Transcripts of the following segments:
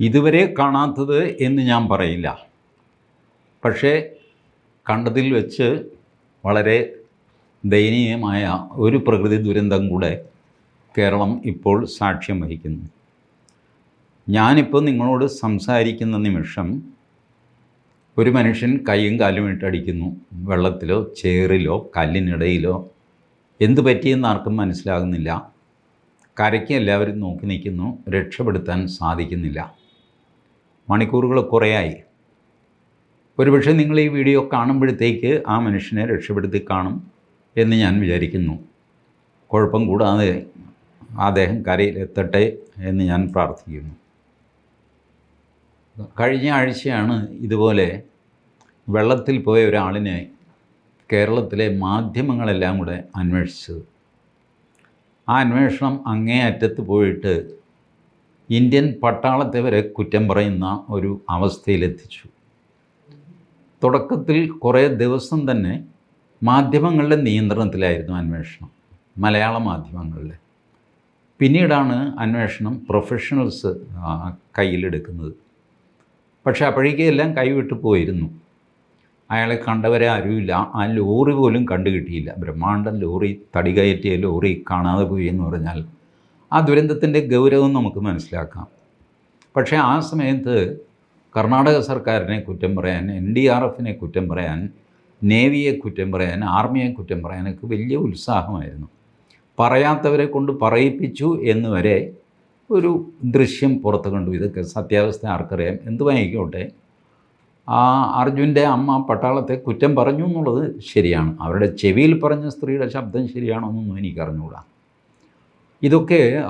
ഇതുവരെ കാണാത്തത് എന്ന് ഞാൻ പറയില്ല. പക്ഷേ കണ്ടതിൽ വെച്ച് വളരെ ദയനീയമായ ഒരു പ്രകൃതി ദുരന്തം കൂടെ കേരളം ഇപ്പോൾ സാക്ഷ്യം വഹിക്കുന്നു. ഞാനിപ്പോൾ നിങ്ങളോട് സംസാരിക്കുന്ന നിമിഷം ഒരു മനുഷ്യൻ കൈയും കാലും ഇട്ടടിക്കുന്നു. വെള്ളത്തിലോ ചേറിലോ കല്ലിനിടയിലോ എന്ത് പറ്റിയെന്ന് ആർക്കും മനസ്സിലാകുന്നില്ല. കരയ്ക്ക് എല്ലാവരും നോക്കി നിൽക്കുന്നു. രക്ഷപ്പെടുത്താൻ സാധിക്കുന്നില്ല. മണിക്കൂറുകൾ കുറേയായി. ഒരുപക്ഷെ നിങ്ങൾ ഈ വീഡിയോ കാണുമ്പോഴത്തേക്ക് ആ മനുഷ്യനെ രക്ഷപ്പെടുത്തി കാണും എന്ന് ഞാൻ വിചാരിക്കുന്നു. കുഴപ്പം കൂടാതെ അദ്ദേഹം കരയിലെത്തട്ടെ എന്ന് ഞാൻ പ്രാർത്ഥിക്കുന്നു. കഴിഞ്ഞ ആഴ്ചയാണ് ഇതുപോലെ വെള്ളത്തിൽ പോയ ഒരാളിനെ കേരളത്തിലെ മാധ്യമങ്ങളെല്ലാം കൂടെ അന്വേഷിച്ചത്. ആ അന്വേഷണം അങ്ങേ അറ്റത്ത് പോയിട്ട് ഇന്ത്യൻ പട്ടാളത്തെ വരെ കുറ്റം പറയുന്ന ഒരു അവസ്ഥയിലെത്തിച്ചു. തുടക്കത്തിൽ കുറേ ദിവസം തന്നെ മാധ്യമങ്ങളുടെ നിയന്ത്രണത്തിലായിരുന്നു അന്വേഷണം മലയാള മാധ്യമങ്ങളുടെ. പിന്നീടാണ് അന്വേഷണം പ്രൊഫഷണൽസ് കയ്യിലെടുക്കുന്നത്. പക്ഷേ അപ്പോഴേക്കും എല്ലാം കൈവിട്ട് പോയിരുന്നു. അയാളെ കണ്ടവരെ ആരുമില്ല. ആ ലോറി പോലും കണ്ടുകിട്ടിയില്ല. ബ്രഹ്മാണ്ടൻ ലോറി തടി കയറ്റിയ ലോറി കാണാതെ പോയി എന്ന് പറഞ്ഞാൽ ആ ദുരന്തത്തിന്റെ ഗൗരവം നമുക്ക് മനസ്സിലാക്കാം. പക്ഷേ ആ സമയത്ത് കർണാടക സർക്കാരിനെ കുറ്റം പറയാൻ എൻ ഡി ആർ എഫിനെ കുറ്റം പറയാൻ നേവിയെ കുറ്റം പറയാൻ ആർമിയെ കുറ്റം പറയാനൊക്കെ വലിയ ഉത്സാഹമായിരുന്നു. പറയാത്തവരെ കൊണ്ട് പറയിപ്പിച്ചു എന്ന് വരെ ഒരു ദൃശ്യം പുറത്ത് കണ്ടു. ഇതൊക്കെ സത്യാവസ്ഥ ആർക്കറിയാം. എന്തുമായിക്കോട്ടെ ആ അർജുന്റെ അമ്മ പട്ടാളത്തെ കുറ്റം പറഞ്ഞു എന്നുള്ളത് ശരിയാണ്. അവരുടെ ചെവിയിൽ പറഞ്ഞ സ്ത്രീയുടെ ശബ്ദം ശരിയാണോ എന്നൊന്നും എനിക്ക് അറിഞ്ഞുകൂടാ ഇതൊക്കെ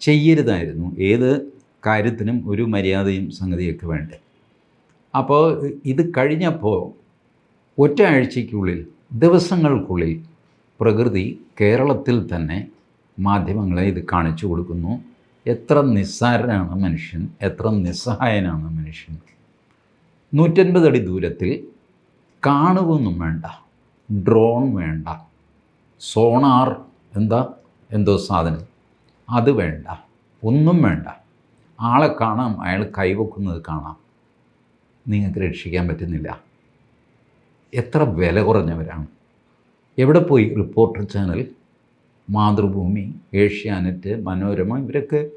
ചെയ്യരുതായിരുന്നു. ഏത് കാര്യത്തിനും ഒരു മര്യാദയും സംഗതിയൊക്കെ വേണ്ടേ. അപ്പോൾ ഇത് കഴിഞ്ഞപ്പോൾ ഒറ്റ ആഴ്ചയ്ക്കുള്ളിൽ ദിവസങ്ങൾക്കുള്ളിൽ പ്രകൃതി കേരളത്തിൽ തന്നെ മാധ്യമങ്ങളെ ഇത് കാണിച്ചു കൊടുക്കുന്നു. എത്ര നിസ്സാരനാണ് മനുഷ്യൻ എത്ര നിസ്സഹായനാണ് മനുഷ്യൻ. നൂറ്റൻപത് അടി ദൂരത്തിൽ കാണുകയൊന്നും വേണ്ട ഡ്രോൺ വേണ്ട സോണാർ എന്താ എന്തോ സാധനം. അത് വേണ്ട. ഒന്നും വേണ്ട. ആളെ കാണാം അയാൾ കൈവക്കുന്നത് കാണാം. നിങ്ങൾക്ക് രക്ഷിക്കാൻ പറ്റുന്നില്ല. എത്ര വില കുറഞ്ഞവരാണ്. എവിടെ പോയി റിപ്പോർട്ടർ ചാനൽ? മാതൃഭൂമി ഏഷ്യാനെറ്റ് മനോരമ ഇവരൊക്കെ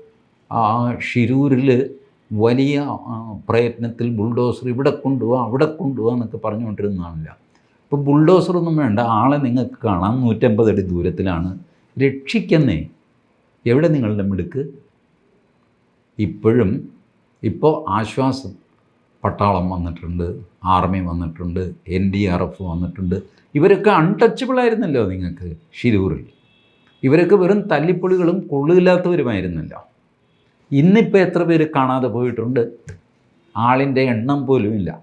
ആ ഷിരൂരിൽ വലിയ പ്രയത്നത്തിൽ ബുൾഡോസർ ഇവിടെ കൊണ്ടുപോവാ അവിടെ കൊണ്ടുപോവാ എന്നൊക്കെ പറഞ്ഞുകൊണ്ടിരുന്നതാണില്ല. ഇപ്പോൾ ബുൾഡോസറൊന്നും വേണ്ട. ആളെ നിങ്ങൾക്ക് കാണാം. നൂറ്റമ്പത് അടി ദൂരത്തിലാണ്. രക്ഷിക്കുന്നേ. എവിടെ നിങ്ങളുടെ മിടുക്ക്? ഇപ്പോഴും ഇപ്പോൾ ആശ്വാസം. പട്ടാളം വന്നിട്ടുണ്ട് ആർമി വന്നിട്ടുണ്ട് എൻ ഡി ആർ എഫ് വന്നിട്ടുണ്ട്. ഇവരൊക്കെ അൺടച്ചബിൾ ആയിരുന്നല്ലോ നിങ്ങൾക്ക് ഷിരൂറിൽ. ഇവരൊക്കെ വെറും തല്ലിപ്പൊളികളും കൊള്ളില്ലാത്തവരുമായിരുന്നല്ലോ. ഇന്നിപ്പോൾ എത്ര പേര് കാണാതെ പോയിട്ടുണ്ട്? ആളിന്റെ എണ്ണം പോലും ഇല്ല.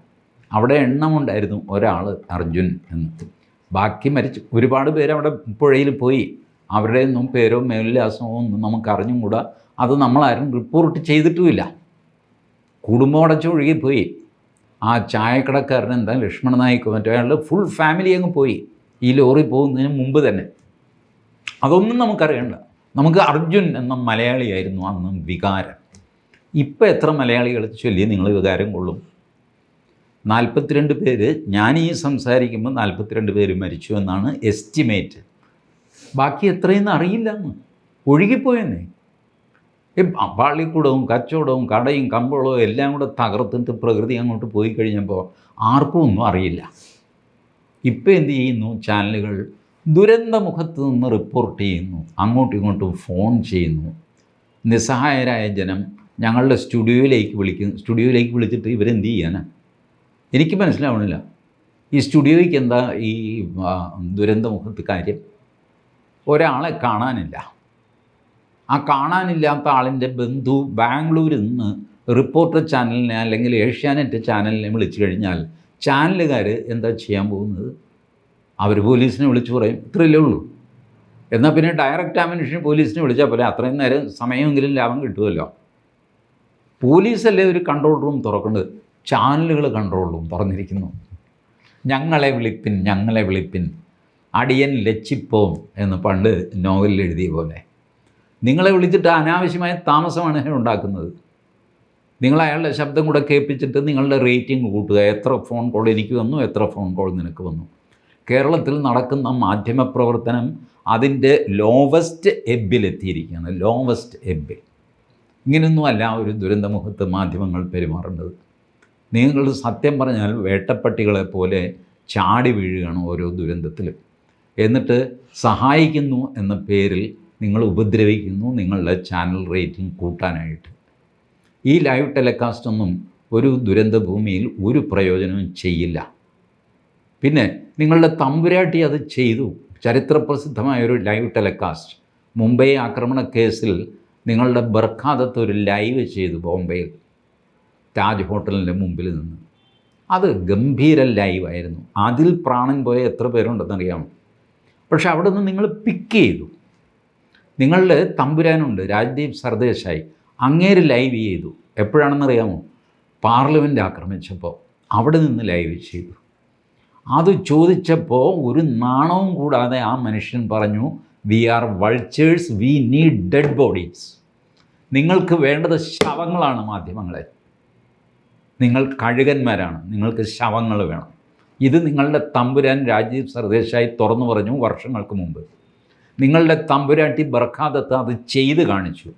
അവിടെ എണ്ണമുണ്ടായിരുന്നു ഒരാൾ അർജുൻ എന്ന്. ബാക്കി മരിച്ചു. ഒരുപാട് പേര് അവിടെ പുഴയിൽ പോയി. അവരുടെ ഒന്നും പേരോ മേൽവിലാസമോ ഒന്നും നമുക്ക് അറിഞ്ഞുകൂടാ അത് നമ്മളാരും റിപ്പോർട്ട് ചെയ്തിട്ടുമില്ല. കുടുംബം അടച്ചൊഴുകിപ്പോയി ആ ചായക്കടക്കാരൻ എന്താ ലക്ഷ്മണ നായിക്ക് മറ്റേ അയാളുടെ ഫുൾ ഫാമിലി അങ്ങ് പോയി. ഈ ലോറി പോകുന്നതിന് മുമ്പ് തന്നെ. അതൊന്നും നമുക്കറിയണ്ട. നമുക്ക് അർജുൻ എന്ന മലയാളിയായിരുന്നു അന്ന് വികാരം. ഇപ്പം എത്ര മലയാളികൾ ചൊല്ലി നിങ്ങൾ വികാരം കൊള്ളും? നാൽപ്പത്തിരണ്ട് പേര് ഞാൻ ഈ സംസാരിക്കുമ്പോൾ നാൽപ്പത്തിരണ്ട് പേര് മരിച്ചു എന്നാണ് എസ്റ്റിമേറ്റ് ബാക്കി എത്രയെന്ന് അറിയില്ല എന്ന് ഒഴുകിപ്പോയെന്നേ. ഈ പള്ളിക്കൂടവും കച്ചവടവും കടയും കമ്പോളവും എല്ലാം കൂടെ തകർത്തിട്ട് പ്രകൃതി അങ്ങോട്ട് പോയി കഴിഞ്ഞപ്പോൾ ആർക്കും ഒന്നും അറിയില്ല. ഇപ്പം എന്ത് ചെയ്യുന്നു? ചാനലുകൾ ദുരന്തമുഖത്ത് നിന്ന് റിപ്പോർട്ട് ചെയ്യുന്നു. അങ്ങോട്ടും ഇങ്ങോട്ടും ഫോൺ ചെയ്യുന്നു. നിസ്സഹായരായ ജനം ഞങ്ങളുടെ സ്റ്റുഡിയോയിലേക്ക് വിളിക്കുന്നു സ്റ്റുഡിയോയിലേക്ക് വിളിച്ചിട്ട് ഇവരെന്ത് ചെയ്യാനാ? എനിക്ക് മനസ്സിലാവണില്ല. ഈ സ്റ്റുഡിയോയ്ക്ക് എന്താ ഈ ദുരന്തമുഖത്ത് കാര്യം? ഒരാളെ കാണാനില്ല. ആ കാണാനില്ലാത്ത ആളിന്റെ ബന്ധു ബാംഗ്ലൂരിൽ നിന്ന് റിപ്പോർട്ടർ ചാനലിനെ അല്ലെങ്കിൽ ഏഷ്യാനെറ്റ് ചാനലിനെ വിളിച്ചു കഴിഞ്ഞാൽ ചാനലുകാർ എന്താ ചെയ്യാൻ പോകുന്നത്? അവർ പോലീസിനെ വിളിച്ചു പറയും. ഇത്രയല്ലേ ഉള്ളൂ. എന്നാൽ പിന്നെ ഡയറക്റ്റ് ആമിനേഷൻ പോലീസിനെ വിളിച്ചാൽ പോലെ അത്രയും നേരം സമയമെങ്കിലും ലാഭം കിട്ടുമല്ലോ. പോലീസല്ലേ ഒരു കൺട്രോൾ റൂം തുറക്കുന്നത്? ചാനലുകൾ കൺട്രോൾ റൂം തുറന്നിരിക്കുന്നു. ഞങ്ങളെ വിളിപ്പിൻ ഞങ്ങളെ വിളിപ്പിൻ. അടിയൻ ലച്ചിപ്പോം എന്ന് പണ്ട് നോവലിൽ എഴുതിയ പോലെ. നിങ്ങളെ വിളിച്ചിട്ട് അനാവശ്യമായ താമസമാണ് ഉണ്ടാക്കുന്നത്. നിങ്ങൾ അയാളുടെ ശബ്ദം കൂടെ കേൾപ്പിച്ചിട്ട് നിങ്ങളുടെ റേറ്റിംഗ് കൂട്ടുക. എത്ര ഫോൺ കോൾ എനിക്ക് വന്നു എത്ര ഫോൺ കോൾ നിനക്ക് വന്നു. കേരളത്തിൽ നടക്കുന്ന മാധ്യമ പ്രവർത്തനം അതിന്റെ ലോവസ്റ്റ് എബിലെത്തിയിരിക്കുകയാണ് ലോവസ്റ്റ് എബിൽ ഇങ്ങനെയൊന്നുമല്ല ഒരു ദുരന്തമുഖത്ത് മാധ്യമങ്ങൾ പെരുമാറേണ്ടത്. നിങ്ങൾ സത്യം പറഞ്ഞാൽ വേട്ടപ്പട്ടികളെ പോലെ ചാടി വീഴുകയാണ് ഓരോ ദുരന്തത്തിലും. എന്നിട്ട് സഹായിക്കുന്നു എന്ന പേരിൽ നിങ്ങൾ ഉപദ്രവിക്കുന്നു നിങ്ങളുടെ ചാനൽ റേറ്റിംഗ് കൂട്ടാനായിട്ട്. ഈ ലൈവ് ടെലികാസ്റ്റ് ഒന്നും ഒരു ദുരന്തഭൂമിയിൽ ഒരു പ്രയോജനവും ചെയ്യില്ല. പിന്നെ നിങ്ങളുടെ തമ്പുരാട്ടി അത് ചെയ്തു. ചരിത്രപ്രസിദ്ധമായ ഒരു ലൈവ് ടെലികാസ്റ്റ് മുംബൈ ആക്രമണ കേസിൽ നിങ്ങളുടെ ബർഖാദത്ത് ഒരു ലൈവ് ചെയ്തു ബോംബെയിൽ. താജ് ഹോട്ടലിന്റെ മുമ്പിൽ നിന്ന്. അത് ഗംഭീര ലൈവായിരുന്നു അതിൽ പ്രാണൻ പോയ എത്ര പേരുണ്ടെന്നറിയാമോ? പക്ഷെ അവിടെ നിന്ന് നിങ്ങൾ പിക്ക് ചെയ്തു. നിങ്ങളിൽ തമ്പുരാനുണ്ട് രാജ്ദീപ് സർദേശായി അങ്ങേര് ലൈവ് ചെയ്തു. എപ്പോഴാണെന്നറിയാമോ? പാർലമെന്റ് ആക്രമിച്ചപ്പോൾ അവിടെ നിന്ന് ലൈവ് ചെയ്തു. അത് ചോദിച്ചപ്പോൾ ഒരു നാണവും കൂടാതെ ആ മനുഷ്യൻ പറഞ്ഞു we are vultures we need dead bodies നിങ്ങൾക്ക് വേണ്ടത് ശവങ്ങളാണ് മാധ്യമങ്ങളെ. നിങ്ങൾ കഴുകന്മാരാണ് നിങ്ങൾക്ക് ശവങ്ങൾ വേണം. ഇത് നിങ്ങളുടെ തമ്പുരാൻ രാജീവ് സർദേശായി തുറന്നു പറഞ്ഞു വർഷങ്ങൾക്ക് മുമ്പ്. നിങ്ങളുടെ തമ്പുരാട്ടി ബർഖാദത്ത് അത് ചെയ്ത് കാണിച്ചു.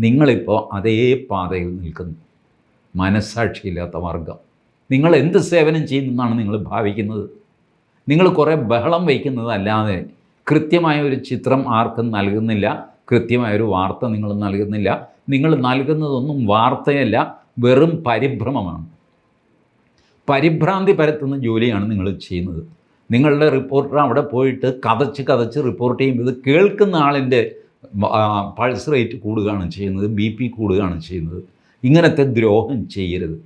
നിങ്ങളിപ്പോൾ അതേ പാതയിൽ നിൽക്കുന്നു. മനസ്സാക്ഷിയില്ലാത്ത വർഗം. നിങ്ങൾ എന്ത് സേവനം ചെയ്യുന്നെന്നാണ് നിങ്ങൾ ഭാവിക്കുന്നത്. നിങ്ങൾ കുറേ ബഹളം വയ്ക്കുന്നതല്ലാതെ കൃത്യമായ ഒരു ചിത്രം ആർക്കും നൽകുന്നില്ല കൃത്യമായ ഒരു വാർത്ത നിങ്ങൾ നൽകുന്നില്ല. നിങ്ങൾ നൽകുന്നതൊന്നും വാർത്തയല്ല വെറും പരിഭ്രമമാണ്. പരിഭ്രാന്തി പരത്തുന്ന ജോലിയാണ് നിങ്ങൾ ചെയ്യുന്നത്. നിങ്ങളുടെ റിപ്പോർട്ടർ അവിടെ പോയിട്ട് കതച്ച് കതച്ച് റിപ്പോർട്ട് ചെയ്യുമ്പോൾ ഇത് കേൾക്കുന്ന ആളിന്റെ പൾസ് റേറ്റ് കൂടുകയാണ് ചെയ്യുന്നത് ബി പി കൂടുകയാണ് ചെയ്യുന്നത്. ഇങ്ങനത്തെ ദ്രോഹം ചെയ്യരുത്.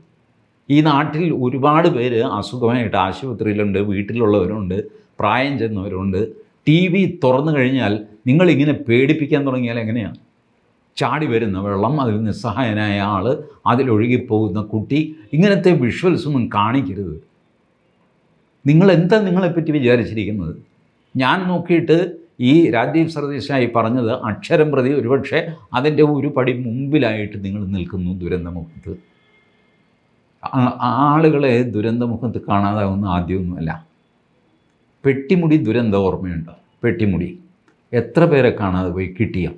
ഈ നാട്ടിൽ ഒരുപാട് പേര് അസുഖമായിട്ട് ആശുപത്രിയിലുണ്ട് വീട്ടിലുള്ളവരുണ്ട് പ്രായം ചെന്നവരുണ്ട്. ടി വി തുറന്നു കഴിഞ്ഞാൽ നിങ്ങളിങ്ങനെ പേടിപ്പിക്കാൻ തുടങ്ങിയാൽ എങ്ങനെയാണ് ചാടി വരുന്ന വെള്ളം അതിൽ നിസ്സഹായനായ ആൾ അതിലൊഴുകിപ്പോകുന്ന കുട്ടി ഇങ്ങനത്തെ വിഷ്വൽസൊന്നും കാണിക്കരുത്. നിങ്ങൾ എന്താ നിങ്ങളെപ്പറ്റി വിചാരിച്ചിരിക്കുന്നത്? ഞാൻ നോക്കിയിട്ട് ഈ രാജീവ് സർദേശായി പറഞ്ഞത് അക്ഷരം പ്രതി ഒരുപക്ഷെ അതിന്റെ ഒരു പടി മുമ്പിലായിട്ട് നിങ്ങൾ നിൽക്കുന്നു ദുരന്തമുഖത്ത്. ആളുകളെ ദുരന്തമുഖത്ത് കാണാതാവുന്ന ആദ്യമൊന്നുമല്ല. പെട്ടിമുടി ദുരന്ത ഓർമ്മയുണ്ടോ? പെട്ടിമുടി. എത്ര പേരെ കാണാതെ പോയി കിട്ടിയ?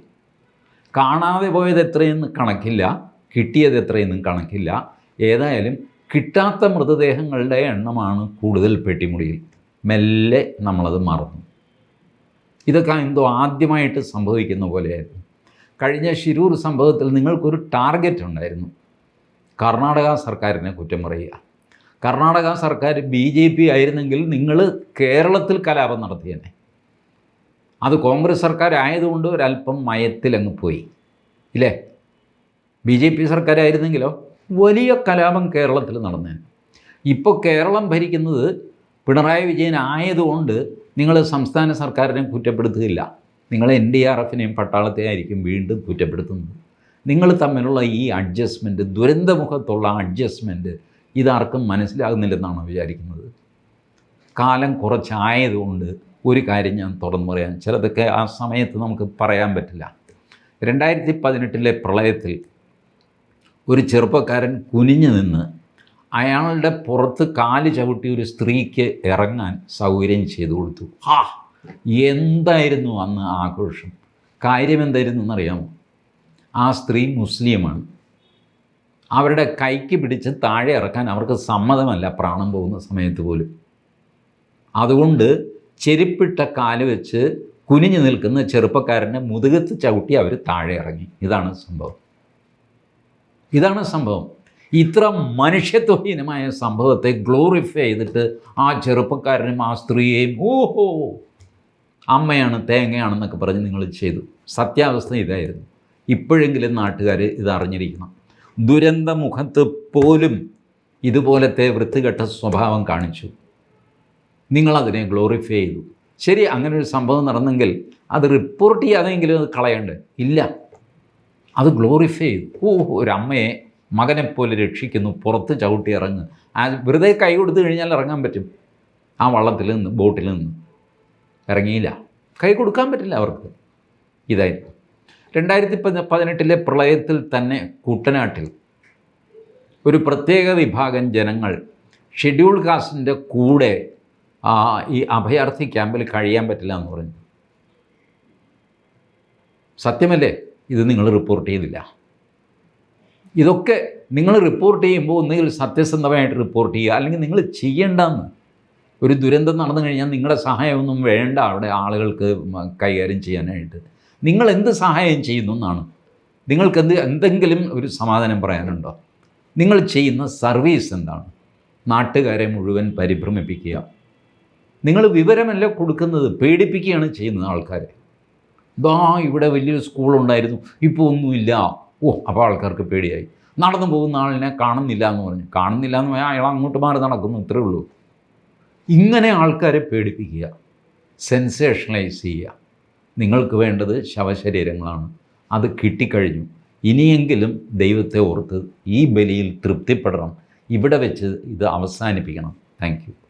കാണാതെ പോയത് എത്രയെന്ന് കണക്കില്ല കിട്ടിയത് എത്രയെന്നും കണക്കില്ല. ഏതായാലും കിട്ടാത്ത മൃതദേഹങ്ങളുടെ എണ്ണമാണ് കൂടുതൽ പെട്ടിമുടിയിൽ. മെല്ലെ നമ്മളത് മറന്നു. ഇതൊക്കെ എന്തോ ആദ്യമായിട്ട് സംഭവിക്കുന്ന പോലെയായിരുന്നു. കഴിഞ്ഞ ശിരൂർ സംഭവത്തിൽ നിങ്ങൾക്കൊരു ടാർഗറ്റ് ഉണ്ടായിരുന്നു. കർണാടക സർക്കാരിനെ കുറ്റം പറയുക. കർണാടക സർക്കാർ ബി ജെ പി ആയിരുന്നെങ്കിൽ നിങ്ങൾ കേരളത്തിൽ കലാപം നടത്തിയേനെ. അത് കോൺഗ്രസ് സർക്കാർ ആയതുകൊണ്ട് ഒരല്പം മയത്തിലങ്ങ് പോയി. ഇല്ലേ? ബി ജെ പി സർക്കാരായിരുന്നെങ്കിലോ? വലിയ കലാപം കേരളത്തിൽ നടന്നേനെ. ഇപ്പോൾ കേരളം ഭരിക്കുന്നത് പിണറായി വിജയൻ ആയതുകൊണ്ട് നിങ്ങൾ സംസ്ഥാന സർക്കാരിനെ കുറ്റപ്പെടുത്തുകയില്ല. നിങ്ങൾ എൻ ഡി ആർ എഫിനെയും പട്ടാളത്തെയായിരിക്കും വീണ്ടും കുറ്റപ്പെടുത്തുന്നത്. നിങ്ങൾ തമ്മിലുള്ള ഈ അഡ്ജസ്റ്റ്മെന്റ് ദുരന്തമുഖത്തുള്ള അഡ്ജസ്റ്റ്മെന്റ് ഇതാർക്കും മനസ്സിലാകുന്നില്ലെന്നാണ് വിചാരിക്കുന്നത്. കാലം കുറച്ചായതുകൊണ്ട് ഒരു കാര്യം ഞാൻ തുറന്നു പറയാം. ചിലതൊക്കെ ആ സമയത്ത് നമുക്ക് പറയാൻ പറ്റില്ല. രണ്ടായിരത്തി പതിനെട്ടിലെ പ്രളയത്തിൽ ഒരു ചെറുപ്പക്കാരൻ കുനിഞ്ഞു നിന്ന് അയാളുടെ പുറത്ത് കാൽ ചവിട്ടി ഒരു സ്ത്രീക്ക് ഇറങ്ങാൻ സൗകര്യം ചെയ്തു കൊടുത്തു. ആ എന്തായിരുന്നു അന്ന് ആഘോഷം? കാര്യം എന്തായിരുന്നു എന്നറിയാമോ? ആ സ്ത്രീ മുസ്ലിമാണ്. അവരുടെ കൈക്ക് പിടിച്ച് താഴെ ഇറക്കാൻ അവർക്ക് സമ്മതമല്ല പ്രാണം പോകുന്ന സമയത്ത് പോലും. അതുകൊണ്ട് ചെരുപ്പിട്ട കാൽ വെച്ച് കുനിഞ്ഞു നിൽക്കുന്ന ചെറുപ്പക്കാരനെ മുതുകത്ത് ചവിട്ടി അവർ താഴെ ഇറങ്ങി. ഇതാണ് സംഭവം. ഇതാണ് സംഭവം. ഇത്ര മനുഷ്യത്വഹീനമായ സംഭവത്തെ ഗ്ലോറിഫൈ ചെയ്തിട്ട് ആ ചെറുപ്പക്കാരനും ആ സ്ത്രീയെയും ഓഹോ അമ്മയാണ് തേങ്ങയാണെന്നൊക്കെ പറഞ്ഞ് നിങ്ങൾ ചെയ്തു. സത്യാവസ്ഥ ഇതായിരുന്നു. ഇപ്പോഴെങ്കിലും നാട്ടുകാർ ഇത് അറിഞ്ഞിരിക്കണം. ദുരന്തമുഖത്ത് പോലും ഇതുപോലത്തെ വൃത്തികെട്ട സ്വഭാവം കാണിച്ചു. നിങ്ങളതിനെ ഗ്ലോറിഫൈ ചെയ്തു. ശരി അങ്ങനെ ഒരു സംഭവം നടന്നെങ്കിൽ അത് റിപ്പോർട്ട് ചെയ്യാതെങ്കിലും അത് കളയണ്ടേ? ഇല്ല. അത് ഗ്ലോറിഫൈ ചെയ്തു. ഓ ഒരു അമ്മയെ മകനെപ്പോലെ രക്ഷിക്കുന്നു പുറത്ത് ചവിട്ടി ഇറങ്ങ്. ആ വെറുതെ കൈ കൊടുത്തു കഴിഞ്ഞാൽ ഇറങ്ങാൻ പറ്റും. ആ വള്ളത്തിൽ നിന്ന് ബോട്ടിൽ നിന്ന്. ഇറങ്ങിയില്ല. കൈ കൊടുക്കാൻ പറ്റില്ല അവർക്ക്. ഇതായിരുന്നു രണ്ടായിരത്തി പതി പതിനെട്ടിലെ പ്രളയത്തിൽ തന്നെ കുട്ടനാട്ടിൽ ഒരു പ്രത്യേക വിഭാഗം ജനങ്ങൾ ഷെഡ്യൂൾ കാസ്റ്റിന്റെ കൂടെ ഈ അഭയാർത്ഥി ക്യാമ്പിൽ കഴിയാൻ പറ്റില്ല എന്ന് പറഞ്ഞു. സത്യമല്ലേ? ഇത് നിങ്ങൾ റിപ്പോർട്ട് ചെയ്തില്ല ഇതൊക്കെ നിങ്ങൾ റിപ്പോർട്ട് ചെയ്യുമ്പോൾ ഒന്നുകിൽ സത്യസന്ധമായിട്ട് റിപ്പോർട്ട് ചെയ്യുക അല്ലെങ്കിൽ നിങ്ങൾ ചെയ്യേണ്ടെന്ന്. ഒരു ദുരന്തം നടന്നു കഴിഞ്ഞാൽ നിങ്ങളുടെ സഹായമൊന്നും വേണ്ട അവിടെ ആളുകൾക്ക് കൈകാര്യം ചെയ്യാനായിട്ട്. നിങ്ങൾ എന്ത് സഹായം ചെയ്യുന്നു എന്നാണ്. നിങ്ങൾക്ക് എന്ത് എന്തെങ്കിലും ഒരു സമാധാനം പറയാനുണ്ടോ? നിങ്ങൾ ചെയ്യുന്ന സർവീസ് എന്താണ്? നാട്ടുകാരെ മുഴുവൻ പരിഭ്രമിപ്പിക്കുക. നിങ്ങൾ വിവരമല്ല കൊടുക്കുന്നത് പേടിപ്പിക്കുകയാണ് ചെയ്യുന്നത് ആൾക്കാരെ. ഇതാ ഇവിടെ വലിയൊരു സ്കൂളുണ്ടായിരുന്നു ഇപ്പോൾ ഒന്നുമില്ല. ഓ അപ്പോൾ ആൾക്കാർക്ക് പേടിയായി. നടന്നു പോകുന്ന ആളിനെ കാണുന്നില്ല എന്ന് പറഞ്ഞു. കാണുന്നില്ല എന്ന് പറഞ്ഞാൽ അയാൾ അങ്ങോട്ട് മാറി നടക്കുന്നു ഇത്രേ ഉള്ളൂ. ഇങ്ങനെ ആൾക്കാരെ പേടിപ്പിക്കുക സെൻസേഷണലൈസ് ചെയ്യുക. നിങ്ങൾക്ക് വേണ്ടത് ശവശരീരങ്ങളാണ്. അത് കിട്ടിക്കഴിഞ്ഞു. ഇനിയെങ്കിലും ദൈവത്തെ ഓർത്ത് ഈ ബലിയിൽ തൃപ്തിപ്പെടണം. ഇവിടെ വെച്ച് ഇത് അവസാനിപ്പിക്കണം. താങ്ക്